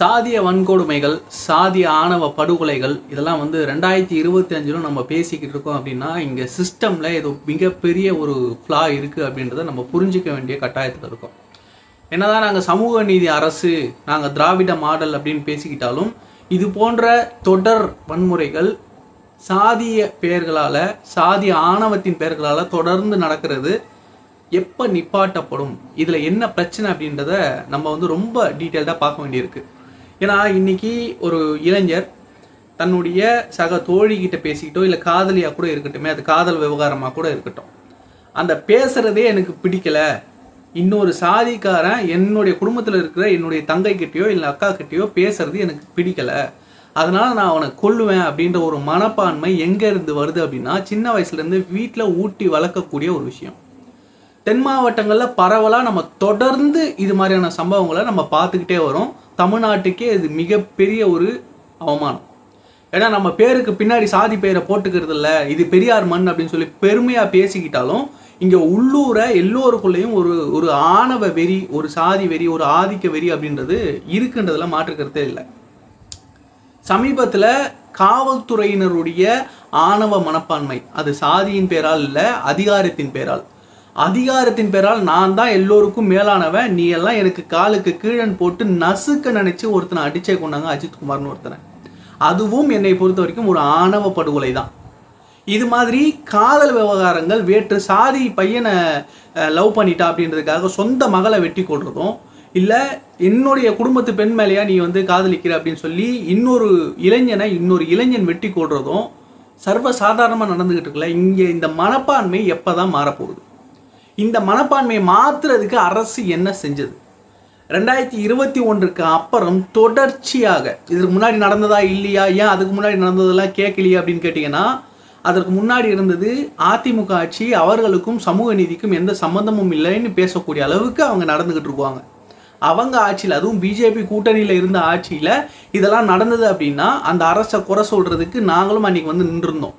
சாதிய வன்கொடுமைகள் சாதிய ஆணவ படுகொலைகள் இதெல்லாம் வந்து ரெண்டாயிரத்தி இருபத்தி அஞ்சிலும் நம்ம பேசிக்கிட்டு இருக்கோம் அப்படின்னா இங்கே சிஸ்டமில் ஏதோ மிகப்பெரிய ஒரு ஃப்ளா இருக்குது அப்படின்றத நம்ம புரிஞ்சிக்க வேண்டிய கட்டாயத்தில் இருக்கோம். என்னதான் நாங்கள் சமூக நீதி அரசு நாங்கள் திராவிட மாடல் அப்படின்னு பேசிக்கிட்டாலும் இது போன்ற தொடர் வன்முறைகள் சாதிய பெயர்களால் சாதிய ஆணவத்தின் பெயர்களால் தொடர்ந்து நடக்கிறது எப்போ நிப்பாட்டப்படும் இதில் என்ன பிரச்சனை அப்படின்றத நம்ம வந்து ரொம்ப டீட்டெயில்டாக பார்க்க வேண்டியிருக்கு. ஏன்னா இன்னைக்கு ஒரு இளைஞர் தன்னுடைய சக தோழிகிட்ட பேசிக்கிட்டோ இல்லை காதலியாக கூட இருக்கட்டுமே அது காதல் விவகாரமாக கூட இருக்கட்டும். அந்த பேசுகிறதே எனக்கு பிடிக்கல. இன்னொரு சாதிக்காரன் என்னுடைய குடும்பத்தில் இருக்கிற என்னுடைய தங்கைக்கிட்டேயோ இல்லை அக்கா கிட்டேயோ பேசுறது எனக்கு பிடிக்கலை. அதனால நான் அவனை கொல்லுவேன் அப்படின்ற ஒரு மனப்பான்மை எங்கேருந்து வருது அப்படின்னா சின்ன வயசுலேருந்து வீட்டில் ஊட்டி வளர்க்கக்கூடிய ஒரு விஷயம். தென் மாவட்டங்களில் பரவலாக நம்ம தொடர்ந்து இது மாதிரியான சம்பவங்களை நம்ம பார்த்துக்கிட்டே வரோம். தமிழ்நாட்டுக்கே இது மிகப்பெரிய ஒரு அவமானம். ஏன்னா நம்ம பேருக்கு பின்னாடி சாதி பெயரை போட்டுக்கிறது இல்லை இது பெரியார் மண் அப்படின்னு சொல்லி பெருமையாக பேசிக்கிட்டாலும் இங்கே உள்ளூரை எல்லோருக்குள்ளேயும் ஒரு ஒரு ஆணவ வெறி ஒரு சாதி வெறி ஒரு ஆதிக்க வெறி அப்படின்றது இருக்குன்றதுல மாற்றுக்கிறதே இல்லை. சமீபத்தில் காவல்துறையினருடைய ஆணவ மனப்பான்மை அது சாதியின் பேரால் இல்லை அதிகாரத்தின் பேரால். அதிகாரத்தின் பேரால் நான் தான் எல்லோருக்கும் மேலானவன். நீ எல்லாம் எனக்கு காலுக்கு கீழன் போட்டு நசுக்க நினைச்சு ஒருத்தனை அடிச்சே கொண்டாங்க அஜித் குமார்னு ஒருத்தனை. அதுவும் என்னை பொறுத்த வரைக்கும் ஒரு ஆணவ படுகொலை தான். இது மாதிரி காதல் விவகாரங்கள் வேற்று சாதி பையனை லவ் பண்ணிட்டா அப்படின்றதுக்காக சொந்த மகளை வெட்டி கொள்றதும் இல்லை என்னுடைய குடும்பத்து பெண் மேலேயா நீ வந்து காதலிக்கிற அப்படின்னு சொல்லி இன்னொரு இளைஞனை இன்னொரு இளைஞன் வெட்டி கொள்றதும் சர்வ சாதாரணமாக நடந்துகிட்டு இருக்குல்ல இங்கே இந்த மனப்பான்மை எப்போ தான் மாறப்போகுது? இந்த மனப்பான்மையை மாற்றுறதுக்கு அரசு என்ன செஞ்சது? ரெண்டாயிரத்தி இருபத்தி ஒன்றுக்கு அப்புறம் தொடர்ச்சியாக இதற்கு முன்னாடி நடந்ததா இல்லையா? ஏன் அதுக்கு முன்னாடி நடந்ததெல்லாம் கேட்கலையா அப்படின்னு கேட்டிங்கன்னா அதற்கு முன்னாடி இருந்தது அதிமுக ஆட்சி அவர்களுக்கும் சமூக நீதிக்கும் எந்த சம்மந்தமும் இல்லைன்னு பேசக்கூடிய அளவுக்கு அவங்க நடந்துக்கிட்டு இருப்பாங்க அவங்க ஆட்சியில் அதுவும் பிஜேபி கூட்டணியில் இருந்த ஆட்சியில் இதெல்லாம் நடந்தது அப்படின்னா அந்த அரசை குறை சொல்கிறதுக்கு நாங்களும் அன்றைக்கி வந்து நின்றுருந்தோம்.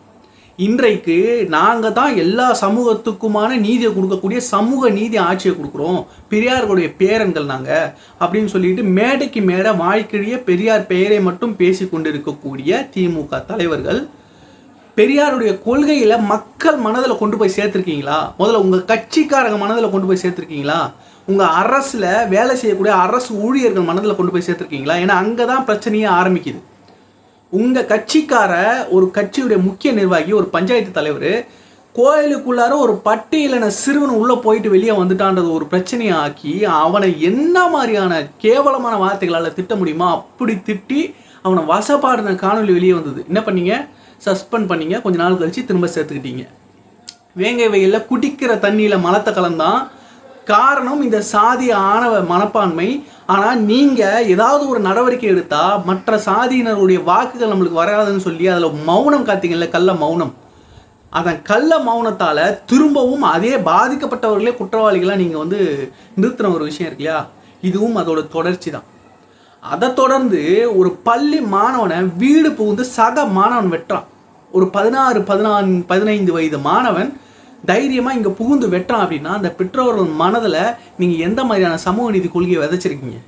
இன்றைக்கு நாங்கள் தான் எல்லா சமூகத்துக்குமான நீதியை கொடுக்கக்கூடிய சமூக நீதி ஆட்சியை கொடுக்குறோம். பெரியார்களுடைய பேரன்கள் நாங்கள் அப்படின்னு சொல்லிட்டு மேடைக்கு மேடை வாழ்க்கையிலேயே பெரியார் பெயரை மட்டும் பேசி கொண்டிருக்கக்கூடிய திமுக தலைவர்கள் பெரியாருடைய கொள்கையில் மக்கள் மனதில் கொண்டு போய் சேர்த்துருக்கீங்களா? முதல்ல உங்கள் கட்சிக்காரங்க மனதில் கொண்டு போய் சேர்த்துருக்கீங்களா? உங்கள் அரசில் வேலை செய்யக்கூடிய அரசு ஊழியர்கள் மனதில் கொண்டு போய் சேர்த்துருக்கீங்களா? ஏன்னா அங்கே தான் பிரச்சனையே ஆரம்பிக்குது. உங்கள் கட்சிக்கார ஒரு கட்சியுடைய முக்கிய நிர்வாகி ஒரு பஞ்சாயத்து தலைவர் கோயிலுக்குள்ளார ஒரு பட்டியலின சிறுவன் உள்ளே போயிட்டு வெளியே வந்துட்டான்றது ஒரு பிரச்சனையை ஆக்கி அவனை என்ன மாதிரியான கேவலமான வார்த்தைகளால் திட்ட முடியுமா அப்படி திட்டி அவனை வசப்பாடின காணொலி வெளியே வந்தது. என்ன பண்ணீங்க? சஸ்பெண்ட் பண்ணீங்க. கொஞ்ச நாள் கழிச்சு திரும்ப சேர்த்துக்கிட்டீங்க. வேங்கை வெயிலில் குடிக்கிற தண்ணியில் மலத்தை கலந்தான். காரணம் இந்த சாதிய ஆணவ மனப்பான்மை ஆனால் நீங்கள் ஏதாவது ஒரு நடவடிக்கை எடுத்தால் மற்ற சாதியினருடைய வாக்குகள் நம்மளுக்கு வராதுன்னு சொல்லி அதில் மௌனம் காத்தீங்கல்ல கள்ள மௌனம். அதன் கள்ள மௌனத்தால் திரும்பவும் அதே பாதிக்கப்பட்டவர்களே குற்றவாளிகளாக நீங்கள் வந்து நிறுத்தின ஒரு விஷயம் இருக்கு இல்லையா? இதுவும் அதோட தொடர்ச்சி தான். அதை தொடர்ந்து ஒரு பள்ளி மாணவனை வீடு புகுந்து சக மாணவன் வெட்டுறான். ஒரு பதினாறு பதினான் பதினைந்து வயது மாணவன் தைரியமாக இங்கே புகுந்து வெட்டோம் அப்படின்னா அந்த பெற்றோர்கள் மனதில் நீங்கள் எந்த மாதிரியான சமூக நீதி கொள்கையை விதைச்சிருக்கீங்க?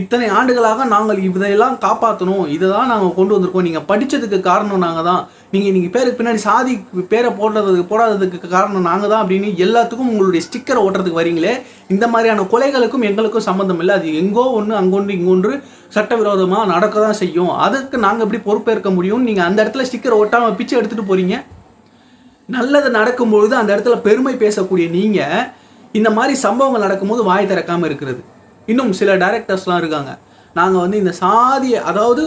இத்தனை ஆண்டுகளாக நாங்கள் இதையெல்லாம் காப்பாற்றணும் இதை தான் நாங்கள் கொண்டு வந்திருக்கோம். நீங்கள் படித்ததுக்கு காரணம் நாங்கள் தான் நீங்கள் நீங்கள் பேருக்கு பின்னாடி சாதி பேரை போடுறதுக்கு போடாததுக்கு காரணம் நாங்கள் தான் அப்படின்னு எல்லாத்துக்கும் உங்களுடைய ஸ்டிக்கரை ஓட்டுறதுக்கு வரீங்களே இந்த மாதிரியான கொலைகளுக்கும் எங்களுக்கும் சம்மந்தம் இல்லை. அது எங்கோ ஒன்று அங்கொன்று இங்கொன்று சட்டவிரோதமாக நடக்க தான் செய்யும். அதுக்கு நாங்கள் எப்படி பொறுப்பேற்க முடியும் நீங்கள் அந்த இடத்துல ஸ்டிக்கர் ஒட்டாமல் பிச்சை எடுத்துகிட்டு போகிறீங்க நல்லது நடக்கும்பொழுது அந்த இடத்துல பெருமை பேசக்கூடிய நீங்கள் இந்த மாதிரி சம்பவங்கள் நடக்கும்போது வாய் திறக்காமல் இருக்கிறது. இன்னும் சில டைரக்டர்ஸ்லாம் இருக்காங்க. நாங்கள் வந்து இந்த சாதியை அதாவது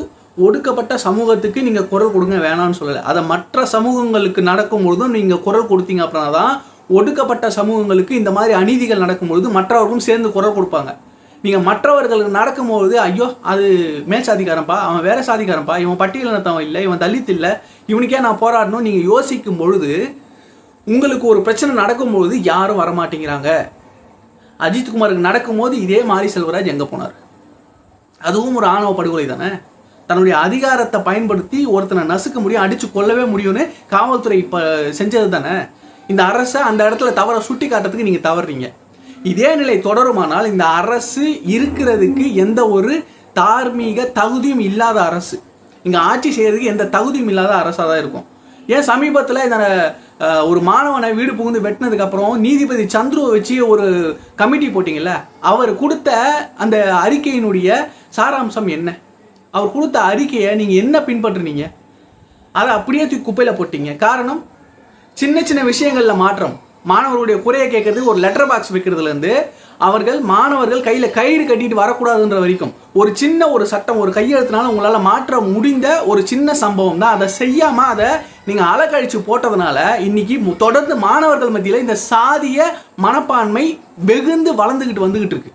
ஒடுக்கப்பட்ட சமூகத்துக்கு நீங்கள் குரல் கொடுங்க வேணாம்னு சொல்லலை. அதை மற்ற சமூகங்களுக்கு நடக்கும்பொழுதும் நீங்கள் குரல் கொடுத்தீங்க அப்படின்னா தான் ஒடுக்கப்பட்ட சமூகங்களுக்கு இந்த மாதிரி அநீதிகள் நடக்கும்பொழுது மற்றவர்களும் சேர்ந்து குரல் கொடுப்பாங்க. நீங்கள் மற்றவர்களுக்கு நடக்கும்போது ஐயோ அது மேல் சாதிக்காரன்ப்பா அவன் வேற சாதிக்காரன்ப்பா இவன் பட்டியலினத்தவன் இல்லை இவன் தலித் இல்லை இவனுக்கே நான் போராடணும் நீங்கள் யோசிக்கும் பொழுது உங்களுக்கு ஒரு பிரச்சனை நடக்கும்பொழுது யாரும் வரமாட்டேங்கிறாங்க. அஜித்குமாருக்கு நடக்கும்போது இதே மாரி செல்வராஜ் எங்கே போனார்? அதுவும் ஒரு ஆணவ படுகொலை தானே? தன்னுடைய அதிகாரத்தை பயன்படுத்தி ஒருத்தனை நசுக்க முடியும் அடித்து கொல்லவே முடியும்னு காவல்துறை இப்போ செஞ்சது தானே? இந்த அரசை அந்த இடத்துல தவற சுட்டி காட்டுறதுக்கு நீங்கள் தவறுறீங்க இதே நிலை தொடருமானால் இந்த அரசு இருக்கிறதுக்கு எந்த ஒரு தார்மீக தகுதியும் இல்லாத அரசு. இங்கே ஆட்சி செய்கிறதுக்கு எந்த தகுதியும் இல்லாத அரசாக தான் இருக்கும். ஏன் சமீபத்தில் இந்த ஒரு மாணவனை வீடு புகுந்து வெட்டினதுக்கப்புறம் நீதிபதி சந்துருவை வச்சு ஒரு கமிட்டி போட்டிங்கல்ல அவர் கொடுத்த அந்த அறிக்கையினுடைய சாராம்சம் என்ன? அவர் கொடுத்த அறிக்கையை நீங்கள் என்ன பின்பற்றுனீங்க? அதை அப்படியே தூக்கி குப்பையில் போட்டீங்க. காரணம் சின்ன சின்ன விஷயங்களில் மாற்றம். மாணவர்களுடைய குறையை கேட்கறதுக்கு ஒரு லெட்டர் பாக்ஸ் வைக்கிறதுலேருந்து அவர்கள் மாணவர்கள் கையில் கயிறு கட்டிட்டு வரக்கூடாதுன்ற வரைக்கும் ஒரு சின்ன ஒரு சட்டம் ஒரு கையெழுத்துனால உங்களால் மாற்ற முடிந்த ஒரு சின்ன சம்பவம் தான். அதை செய்யாமல் அதை நீங்கள் அலக்கழிச்சு போட்டதுனால இன்னைக்கு தொடர்ந்து மாணவர்கள் மத்தியில் இந்த சாதிய மனப்பான்மை வெகுந்து வளர்ந்துக்கிட்டு வந்துக்கிட்டு இருக்கு.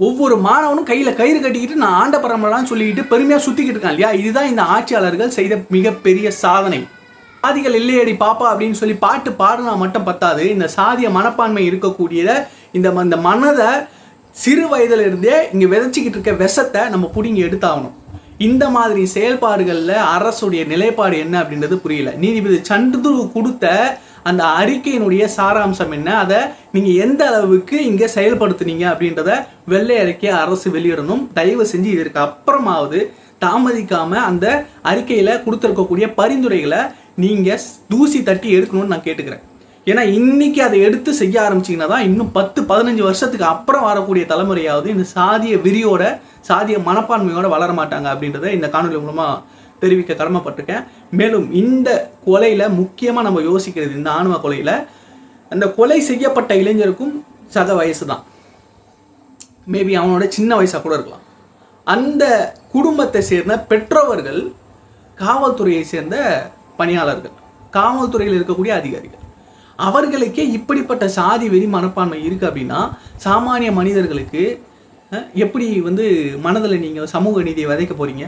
ஒவ்வொரு மாணவனும் கையில் கயிறு கட்டிக்கிட்டு நான் ஆண்ட பரம்பரான்னு சொல்லிக்கிட்டு பெருமையாக சுற்றிக்கிட்டு இருக்கான் இல்லையா? இதுதான் இந்த ஆட்சியாளர்கள் செய்த மிகப்பெரிய சாதனை. சாதிகள் இல்லையடி பாப்பா அப்படின்னு சொல்லி பாட்டு பாடினா மட்டும் பத்தாது. இந்த சாதிய மனப்பான்மை இருக்கக்கூடியத இந்த ம- இந்த மனதை சிறு வயதுல இருந்தே இங்கே விதைச்சிக்கிட்டு இருக்க விஷத்தை நம்ம பிடிங்கி எடுத்தாகணும். இந்த மாதிரி செயல்பாடுகளில் அரசுடைய நிலைப்பாடு என்ன அப்படின்றது புரியல. நீதிபதி சந்துரு கொடுத்த அந்த அறிக்கையினுடைய சாராம்சம் என்ன? அதை நீங்கள் எந்த அளவுக்கு இங்கே செயல்படுத்துனீங்க அப்படின்றத வெள்ளை அறிக்கையை அரசு வெளியிடணும். தயவு செஞ்சு இதற்கு அப்புறமாவது தாமதிக்காமல் அந்த அறிக்கையில் கொடுத்துருக்கக்கூடிய பரிந்துரைகளை நீங்கள் தூசி தட்டி எடுக்கணும்னு நான் கேட்டுக்கிறேன். ஏன்னா இன்னைக்கு அதை எடுத்து செய்ய ஆரம்பிச்சிங்கன்னா தான் இன்னும் பத்து பதினஞ்சு வருஷத்துக்கு அப்புறம் வரக்கூடிய தலைமுறையாவது இந்த சாதிய விரியோட சாதிய மனப்பான்மையோட வளர மாட்டாங்க அப்படின்றத இந்த காணொலி மூலமாக தெரிவிக்க கடமைப்பட்டிருக்கேன். மேலும் இந்த கொலையில் முக்கியமாக நம்ம யோசிக்கிறது இந்த ஆணவ கொலையில் அந்த கொலை செய்யப்பட்ட இளைஞருக்கும் சக வயசு தான். மேபி அவனோட சின்ன வயசாக கூட இருக்கலாம். அந்த குடும்பத்தை சேர்ந்த பெற்றோர்கள் காவல்துறையை சேர்ந்த பணியாளர்கள் காவல்துறையில் இருக்கக்கூடிய அதிகாரிகள். அவர்களுக்கே இப்படிப்பட்ட சாதி வெறி மனப்பான்மை இருக்குது அப்படின்னா சாமானிய மனிதர்களுக்கு எப்படி வந்து மனதில் நீங்கள் சமூக நீதியை விதைக்க போகிறீங்க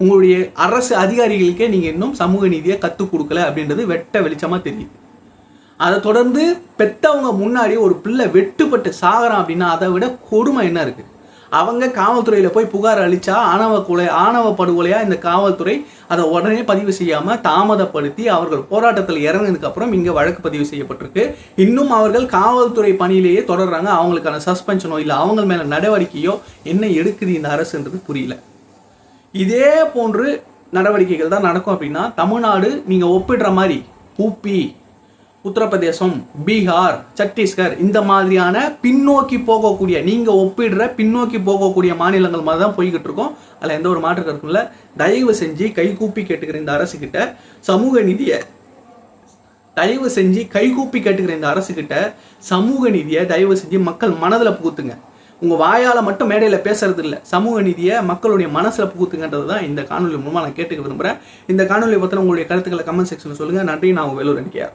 உங்களுடைய அரசு அதிகாரிகளுக்கே நீங்கள் இன்னும் சமூக நீதியை கற்றுக் கொடுக்கல அப்படின்றது வெட்ட வெளிச்சமாக தெரியுது. அதை தொடர்ந்து பெத்தவங்க முன்னாடி ஒரு பிள்ளை வெட்டுப்பட்டு சாகிறான் அப்படின்னா அதை விட கொடுமை என்ன இருக்குது அவங்க காவல்துறையில் போய் புகார் அளித்தா ஆணவ கொலை ஆணவ படுகொலையாக இந்த காவல்துறை அதை உடனே பதிவு செய்யாமல் தாமதப்படுத்தி அவர்கள் போராட்டத்தில் இறங்கினதுக்கப்புறம் இங்கே வழக்கு பதிவு செய்யப்பட்டிருக்கு. இன்னும் அவர்கள் காவல்துறை பணியிலேயே தொடர்றாங்க. அவங்களுக்கான சஸ்பென்ஷனோ இல்லை அவங்க மேலே நடவடிக்கையோ என்ன எடுக்குது இந்த அரசுன்றது புரியல. இதே போன்று நடவடிக்கைகள் தான் நடக்கும் அப்படின்னா தமிழ்நாடு நீங்கள் ஒப்பிடுற மாதிரி ஊபி உத்தரப்பிரதேசம் பீகார் சத்தீஸ்கர் இந்த மாதிரியான பின்னோக்கி போகக்கூடிய நீங்கள் ஒப்பிடுற பின்னோக்கி போகக்கூடிய மாநிலங்கள் மாதிரி தான் போய்கிட்டு இருக்கோம். அதில் எந்த ஒரு மாற்று கருத்தும் இல்லை. தயவு செஞ்சு கைகூப்பி கேட்டுக்கிற இந்த அரசுக்கிட்ட சமூக நிதியை தயவு செஞ்சு கைகூப்பி கேட்டுக்கிற இந்த அரசுக்கிட்ட சமூக நிதியை தயவு செஞ்சு மக்கள் மனதில் புகுத்துங்க. உங்கள் வாயால் மட்டும் மேடையில் பேசுறது இல்லை. சமூக நீதியை மக்களுடைய மனசில் புகுத்துங்கன்றது தான் இந்த காணொலி மூலமாக நான் கேட்டுக்க விரும்புகிறேன் இந்த காணொலி பற்றின உங்களுடைய கருத்துக்களை கமெண்ட் செக்ஷனில் சொல்லுங்க. நன்றி. நான் உங்கள் வேலூர் நினைக்கிறேன்